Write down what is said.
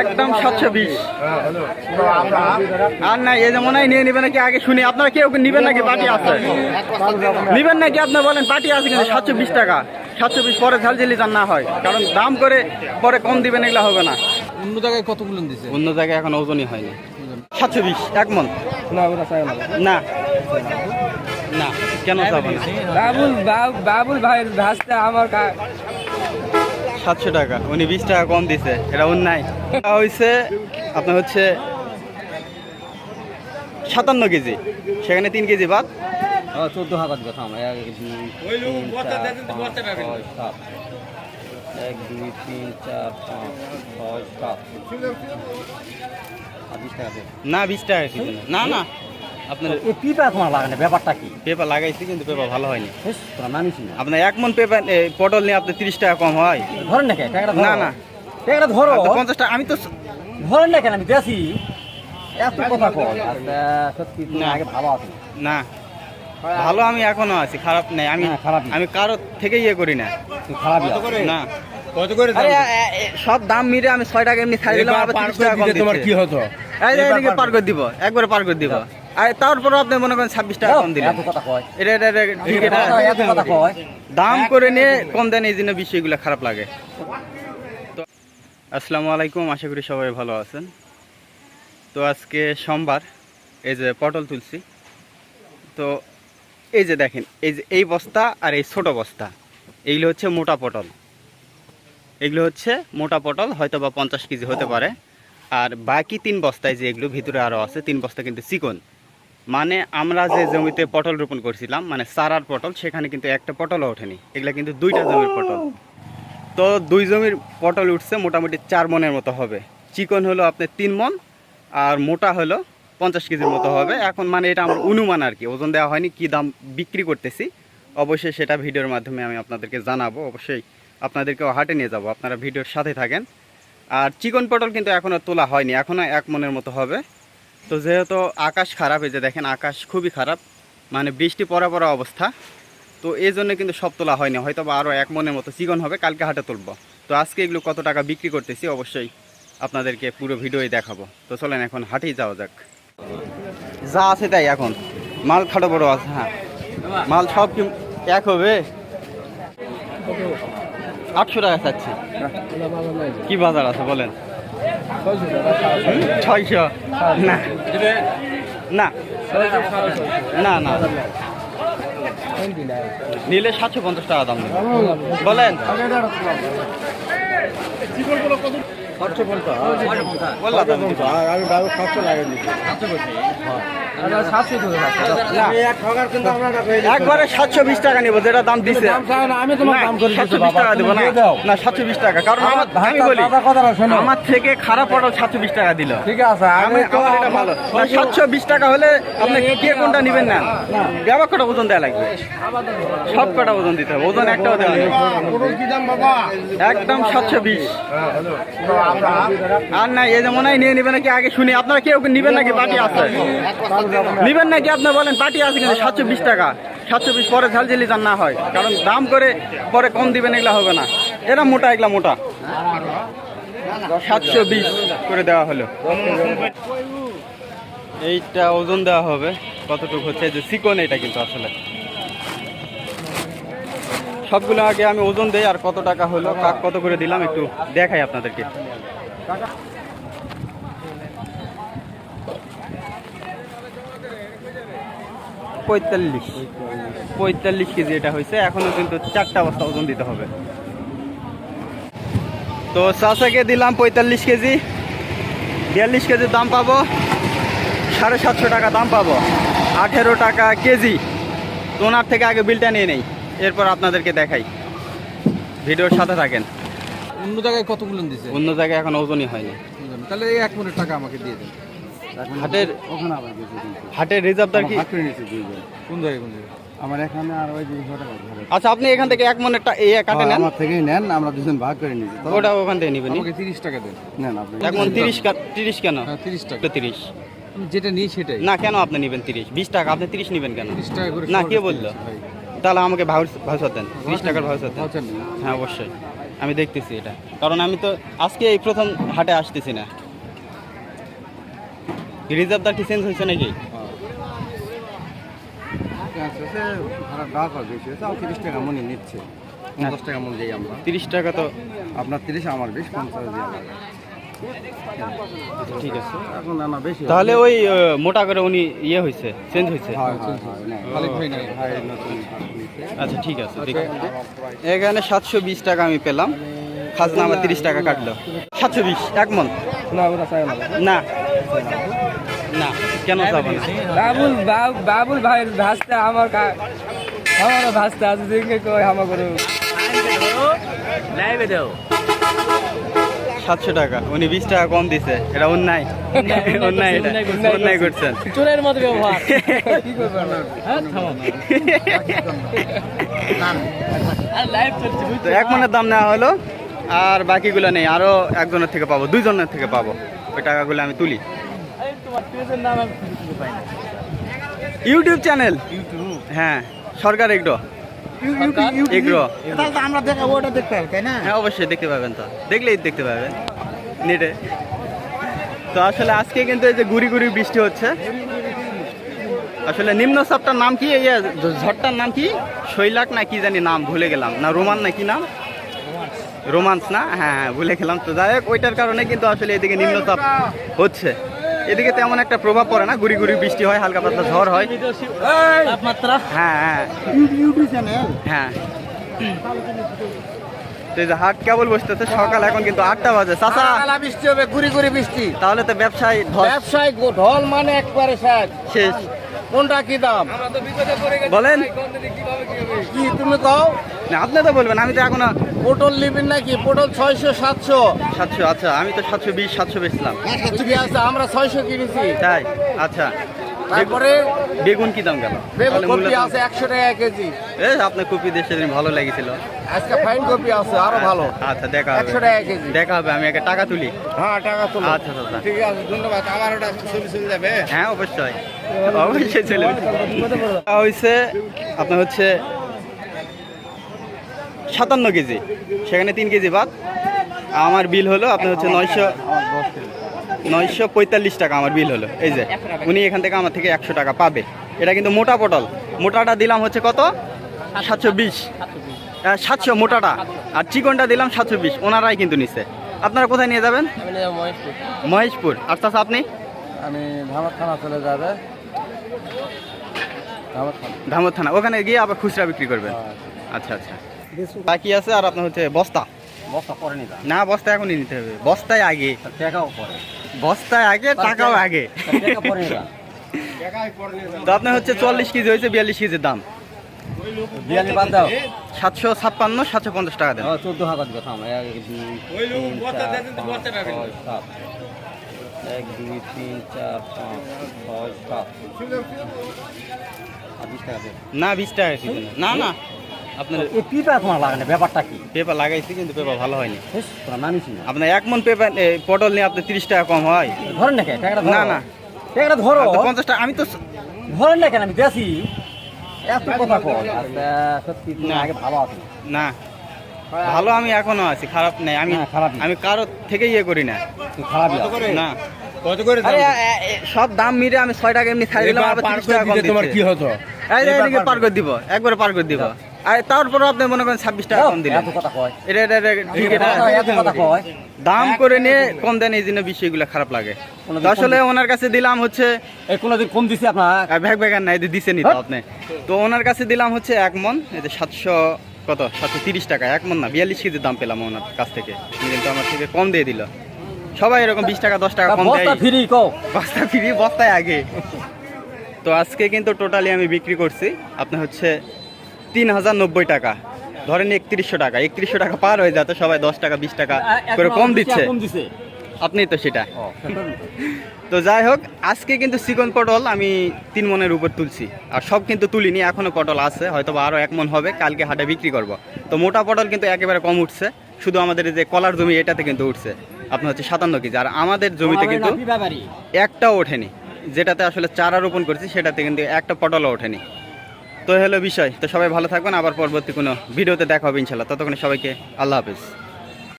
একদম সাতশো বিশ। আর না এই যে মনে হয় নিয়ে নিবেন নাকি? আগে শুনি আপনারা কেউ নিবেন নাকি? পার্টি আছে। নিবেন নাকি আপনার বলেন? পার্টি আছে কিন্তু সাতশো বিশ টাকা। সাতশো বিশ পরে ঝালঝালি যান না হয়। কারণ দাম করে পরে কম দিবেন এগুলো হবে না। অন্য জায়গায় কতগুলো দিচ্ছে অন্য জায়গায় এখন ওজনই হয়নি। সাতশো বিশ এক মন? না ওরা চাই না। না। কেন যাবে না? বাবুল বাব- বাবুল ভাই ভাসতে আমার সাতশো টাকা। উনি বিশ টাকা কম দিছে। এটা অন্যায়। হয়েছে আপনার হচ্ছে সাতান্ন কেজি। সেখানে তিন কেজি বাদ চোদ্দ হাজার কথা আমার এক এক দুই তিন চার পাঁচ ছয় সাত। না বিশ টাকা। না না। আপনার এই পিপা তোমার লাগানে ব্যাপারটা কি? পেপার লাগাইছি কিন্তু পেপার ভালো হয়নি। মানিস না। আপনার এক মন পেপার পটল নিয়ে আপনি তিরিশ টাকা কম হয়। ধরেন না কেন না, না। টাকাটা ধরো। পঞ্চাশ টাকা আমি তো ধরেন না কেন আমি দেখি এত কথা কর। আচ্ছা সত্যি আগে ভালো আছো। না। ভালো আমি এখনও আছি খারাপ নেই। আমি হ্যাঁ, খারাপ আমি কারও থেকে ইয়ে করি না। আছো। না। কত করে সব দাম মিলে আমি ছয় টাকা এমনি ছাড়ি দিলাম আবার তোমার কি হতো? পার করে দিব একবারে পার করে দিব। আর তারপরে আপনি মনে করেন ছাব্বিশ টাকা কম দিলেন। এটা এটা দাম করে নিয়ে কম দেন এই জন্য বিষয়গুলো খারাপ লাগে। তো আসসালামু আলাইকুম আশা করি সবাই ভালো আছেন। তো আজকে সোমবার এই যে পটল তুলছি। তো এই যে দেখেন এই যে এই বস্তা আর এই ছোট বস্তা এইগুলো হচ্ছে মোটা পটল। এগুলো হচ্ছে মোটা পটল হয়তো বা পঞ্চাশ কেজি হতে পারে। আর বাকি তিন বস্তায় যে এগুলো ভিতরে আরও আছে তিন বস্তা কিন্তু চিকন। মানে আমরা যে জমিতে পটল রোপণ করছিলাম মানে সারার পটল সেখানে কিন্তু একটা পটলও ওঠেনি। এগুলা কিন্তু দুইটা জমির পটল। তো দুই জমির পটল উঠছে মোটামুটি চার মনের মতো হবে। চিকন হলো আপনার তিন মন আর মোটা হলো পঞ্চাশ কেজির মতো হবে। এখন মানে এটা আমার অনুমান আর কি ওজন দেওয়া হয়নি কি দাম বিক্রি করতেছি। অবশ্যই সেটা ভিডিওর মাধ্যমে আমি আপনাদেরকে জানাব অবশ্যই আপনাদেরকেও হাটে নিয়ে যাব আপনারা ভিডিওর সাথে থাকেন। আর চিকন পটল কিন্তু এখনও তোলা হয়নি এখনও এক মনের মতো হবে। তো যেহেতু আকাশ খারাপ, এই যে দেখেন আকাশ খুবই খারাপ মানে বৃষ্টি পড়া পড়া অবস্থা। তো এই জন্য কিন্তু সব তোলা হয়নি হয়তো বা আরও এক মনের মতো চিকন হবে, কালকে হাটে তুলবো। তো আজকে এগুলো কত টাকা বিক্রি করতেছি অবশ্যই আপনাদেরকে পুরো ভিডিওই দেখাবো। তো চলেন এখন হাটেই যাওয়া যাক। যা আছে তাই এখন, মাল খাটো বড় আছে হ্যাঁ। মাল সব কি এক হবে? আটশো টাকা চাচ্ছি। কি বাজার আছে বলেন? ছয়শো। না। না। না না। নিলে সাতশো পঞ্চাশ টাকা দাম বলেন। বললাম। তো আমি। আমি সাতশো দিচ্ছি। না, একবারে সাতশো বিশ টাকা নেব যেটা দাম দিছে। আমি তোমার দাম করে সাতশো বিশ টাকা দেবো না। না সাতশো বিশ টাকা কারণ আমার আমি বলি কথাটা শোনো। আমার থেকে খারাপ পটল সাতশো বিশ টাকা দিল। ঠিক আছে আমি আমি তো এটা ভালো। সাতশো বিশ টাকা হলে আপনি কে কোনটা নেবেন না? ব্যাপক কটা ওজন দেওয়া লাগবে? সব কটা ওজন দিতে হবে ওজন একটাও দেওয়া লাগবে। একদম সাতশো বিশ। আর না এই যে মনে হয় নিয়ে নেবেন নাকি আগে শুনি। আপনারা কেউ নিবেন নাকি? পার্টি আছে। নিবেন নাকি আপনি বলেন, পার্টি আছে কিন্তু সাতশো বিশ টাকা। সাতশো বিশ পরে ঝালঝালি যান না হয়। কারণ দাম করে, পরে কম দিবেন এগুলা হবে না। এরা মোটা, এগুলা মোটা। সাতশো বিশ করে দেওয়া হলো। এইটা ওজন দেওয়া হবে। কতটুকু হচ্ছে? যে চিকন এটা কিন্তু আসলে। সবগুলো আগে আমি ওজন দেই আর কত টাকা হলো, কাক কত করে দিলাম একটু দেখাই আপনাদেরকে। পঁয়তাল্লিশ। পঁয়তাল্লিশ কেজি এটা হয়েছে। এখনও কিন্তু চারটা বস্তা ওজন দিতে হবে। তো চাষাকে দিলাম পঁয়তাল্লিশ কেজি। বিয়াল্লিশ কেজির দাম পাবো। সাড়ে সাতশো টাকা দাম পাবো। আঠেরো টাকা কেজি। তো ওনার থেকে আগে বিলটা নিয়ে নেই। এরপর আপনাদেরকে দেখাই। ভিডিওর সাথে থাকেন। অন্য জায়গায় কতগুলো দিছে? অন্য জায়গায় এখন ওজনই হয়নি। তাহলে এক মিনিট টাকা আমাকে দিয়ে দেন। হাটের ওখানে আবার গেছি হাটের রিজার্ভদার কি? নিয়েছি কোন জায়গায় কোন জায়গায়? আমার এখানে আর ওই দুইশো টাকা ঘরে। আচ্ছা আপনি এখান থেকে এক মনের টা- এই কাটে নেন? আমার থেকেই নেন আমরা দুজন ভাগ করে নিয়েছি। ওটা ওখান থেকে নিবেন আমাকে তিরিশ টাকা দেন। নেন আপনি। এক মন তিরিশ তিরিশ কেন? হ্যাঁ তিরিশ টাকা। তিরিশ। যেটা নিই সেটাই। না কেন আপনি নেবেন তিরিশ? বিশ টাকা আপনি তিরিশ নেবেন কেন? তিরিশ টাকা করে না কে বলল? তাহলে আমাকে ভাউচার দেন তিরিশ টাকার ভাউচার দেন। হ্যাঁ অবশ্যই। আমি দেখতেছি এটা। কারণ আমি তো আজকে এই প্রথম হাটে আসতেছি না। রিজার্ভদার কি চেঞ্জ হয়েছে নাকি? তিরিশ টাকা তো আপনার তিরিশ আমার বিশ পঞ্চাশ ঠিক আছে। তাহলে ওই মোটা করে উনি ইয়ে হয়েছে চেঞ্জ হয়েছে? হয় হয় হয়। আচ্ছা ঠিক আছে ঠিক আছে। এখানে সাতশো বিশ টাকা আমি পেলাম। খাজনা আমার তিরিশ টাকা কাটলো। সাতশো বিশ, এক মন? না না না কেন যাব বাবুল বাব- বাবুল ভাই ভাসতে আমার কা- আমার ভাসতে আছে দেখে কই আমার করে লাইভে দাও। সাতশো টাকা। উনি বিশ টাকা কম দিছে। এটা অন্যায়। অন্যায় এটা। অন্যায় করছেন চোরের মতো ব্যবহার। কি করবেন? না। হ্যাঁ থামো আর লাইভ চলছে তো এক মনের দাম নেওয়া হলো। আর বাকিগুলো নেই। আরও একজনের থেকে পাবো দুইজনের থেকে পাবো। ওই টাকাগুলো আমি তুলি। তোমার পেজের নাম আমি খুঁজে পাই না। YouTube channel? হ্যাঁ সরকার এগ্রো। এগ্রো। তাহলে তো আমরা দেখা ওটা দেখতে হবে তাই না? হ্যাঁ অবশ্যই দেখতে পাবেন তো। দেখলেই দেখতে পাবেন নেটে। তো আসলে আজকে কিন্তু এই যে গুড়ি গুড়ি বৃষ্টি হচ্ছে। আসলে নিম্ন চাপটার নাম কি? এই ঝড়টার নাম কি? শৈলাক না কি জানি নাম ভুলে গেলাম। না রোমান না কি নাম? রোমান্স। না? হ্যাঁ হ্যাঁ ভুলে গেলাম। তো যাই হোক ওইটার কারণে কিন্তু আসলে এদিকে নিম্নচাপ হচ্ছে। এদিকে তেমন একটা প্রভাব পড়ে না গুড়ি গুড়ি বৃষ্টি হয় হালকা পাতলা ঝড় হয়। হ্যাঁ হ্যাঁ। হ্যাঁ। হাট কেবল বসতেছে সকাল এখন কিন্তু আটটা বাজে। চাচা! বৃষ্টি হবে গুড়ি গুড়ি বৃষ্টি। তাহলে তো ব্যবসায় ব্যবসায় ঢল মানে একবারে শেষ। কোনটা কি দাম? আমরা তো বিপদে পড়ে গেছি বলেন। কি তুমি কও? না, আপনি তো বলবেন আমি তো এখনও পটল নিবেন নাকি? পটল ছয়শো সাতশো। সাতশো আচ্ছা আমি তো সাতশো বিশ সাতশো বেচলাম। আমরা ছয়শো কিনেছি। তাই? আচ্ছা। তারপরে বেগুন কি দাম গেল? বেগুন কপি আছে একশো টাকা কেজি। এ আপনার কপি দিয়ে সেদিন ভালো লেগেছিল। আজকে ফাইন কপি আছে আরও ভালো। আচ্ছা দেখা হবে। একশো টাকা কেজি। দেখা হবে আমি একটা টাকা তুলি। হ্যাঁ টাকা তো আচ্ছা আচ্ছা ঠিক আছে ধন্যবাদ। আমার ওটা চলে চলে যাবে? হ্যাঁ অবশ্যই। অবশ্যই চলে হয়েছে আপনার হচ্ছে সাতান্ন কেজি। সেখানে তিন কেজি বাদ। আমার বিল হলো আপনার হচ্ছে নয়শো নয়শো পঁয়তাল্লিশ টাকা আমার বিল হলো। এই যে উনি এখান থেকে আমার থেকে একশো টাকা পাবে। এটা কিন্তু মোটা পটল। মোটাটা দিলাম হচ্ছে কত? সাতশো বিশ। সাতশো মোটাটা। আর চিকনটা দিলাম সাতশো বিশ। ওনারাই কিন্তু নিচ্ছে আপনারা কোথায় নিয়ে যাবেন? মহেশপুর। আর চাচা আপনি? আমি ধামার থানা চলে যাবে। ধামার ধামর থানা। ওখানে গিয়ে আবার খুচরা বিক্রি করবেন। আচ্ছা আচ্ছা। বাকি আছে আর আপনার হচ্ছে বস্তা। বস্তা পরে নিবা? না বস্তা এখনই নিতে হবে। বস্তায় আগে। টাকাও পরে। বস্তায় আগে টাকাও আগে। টাকা পরে নিবা। তো আপনার হচ্ছে চল্লিশ কেজি হয়েছে বিয়াল্লিশ কেজির দাম। বাদ দাও। সাতশো ছাপ্পান্ন সাতশো পঞ্চাশ টাকা দেন। চোদ্দ হাজার কথা এক দুই তিন চার পাঁচ ছয় সাত টাকা না বিশ টাকা। না না। আপনার এই পিপা তোমার লাগানো ব্যাপারটা কি? লাগাইছি কিন্তু ভালো হয়নি। নামিছি না। আপনার এক মন পটল নিয়ে তিরিশ টাকা কম হয়। ধরেন না না, না। টাকাটা ধরো। পঞ্চাশ টাকা আমি তো ধরেন না কেন আমি এত কথা কর। সত্যি না। আগে ভালো আছো। না। ভালো আমি এখনও আছি খারাপ নাই। আমি খারাপ নেই। আমি কারও থেকে ইয়ে করি না। আছো। না। কত করে আরে সব দাম মিলে আমি ছয় টাকা এমনি ছাড়ি দিলাম আবার তিরিশ টাকা কম তোমার কি হতো? এদিকে পার করে দিব একবারে পার করে দিব। আর তারপরে আপনি মনে করেন ছাব্বিশ টাকা কম দিলেন। এত কথা কয়। এটা এটা ঠিক দাম করে নিয়ে কম দেন এই জন্য বিষয়গুলো খারাপ লাগে। আসলে ওনার কাছে দিলাম হচ্ছে কোনোদিন কম দিছি আপনার? আহ, ভ্যাগ ভ্যাগার না এদের দিছে নি তো আপনি। তো ওনার কাছে দিলাম হচ্ছে এক মন এই যে সাতশো কত? সাতশো তিরিশ টাকা এক মন না বিয়াল্লিশ কেজির দাম পেলাম ওনার কাছ থেকে। কিন্তু আমার থেকে কম দিয়ে দিল। সবাই এরকম বিশ টাকা দশ টাকা কম বস্তা ফ্রি কও। বস্তা ফিরি বস্তায় আগে। তো আজকে কিন্তু টোটালি আমি বিক্রি করছি আপনার হচ্ছে তিন হাজার নব্বই টাকা। ধরেন একত্রিশশো টাকা। একত্রিশশো টাকা পার হয়ে যাতে সবাই দশ টাকা বিশ টাকা করে কম দিচ্ছে। আপনি তো সেটা। তো যাই হোক আজকে কিন্তু চিকন পটল আমি তিন মনের উপর তুলছি। আর সব কিন্তু তুলিনি এখনও পটল আছে হয়তো বা আরও এক মন হবে কালকে হাটে বিক্রি করব। তো মোটা পটল কিন্তু একেবারে কম উঠছে শুধু আমাদের এই যে কলার জমি এটাতে কিন্তু উঠছে। আপনার হচ্ছে সাতান্ন কেজি। আর আমাদের জমিতে কিন্তু নাতি একটাও ওঠেনি। যেটাতে আসলে চারা রোপণ করেছি সেটাতে কিন্তু একটা পটলও ওঠেনি। তো হলো বিষয়। তো সবাই ভালো থাকবেন। আবার পরবর্তী কোনো ভিডিওতে দেখা হবে ইনশাল্লাহ। ততক্ষণে সবাইকে আল্লাহ হাফিজ।